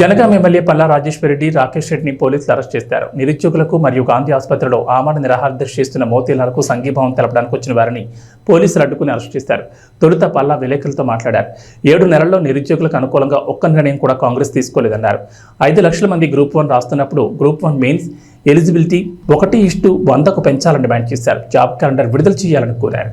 Jangaon MLA Palla Rajeshwara Reddy Rakesh రెడ్డిని పోలీసులు arrest చేశారు నిరుద్యోగులకు మరియు గాంధీ ఆసుపత్రిలో ఆమరణ నిరాహార దర్శిస్తున్న చేస్తున్న మోతీలాలకు సంఘీభావం తెలపడానికి వచ్చిన వారిని పోలీసులు అడ్డుకుని అరెస్ట్ చేశారు తొలుత పల్లా విలేకరులతో మాట్లాడారు ఏడు నెలల్లో నిరుద్యోగులకు అనుకూలంగా ఒక్క నిర్ణయం కూడా కాంగ్రెస్ తీసుకోలేదన్నారు ఐదు లక్షల మంది గ్రూప్ వన్ రాస్తున్నప్పుడు గ్రూప్ వన్ మెయిన్స్ ఎలిజిబిలిటీ ఒకటి ఇష్టు వందకు పెంచాలని డిమాండ్ చేశారు జాబ్ క్యాలెండర్ విడుదల చేయాలని కోరారు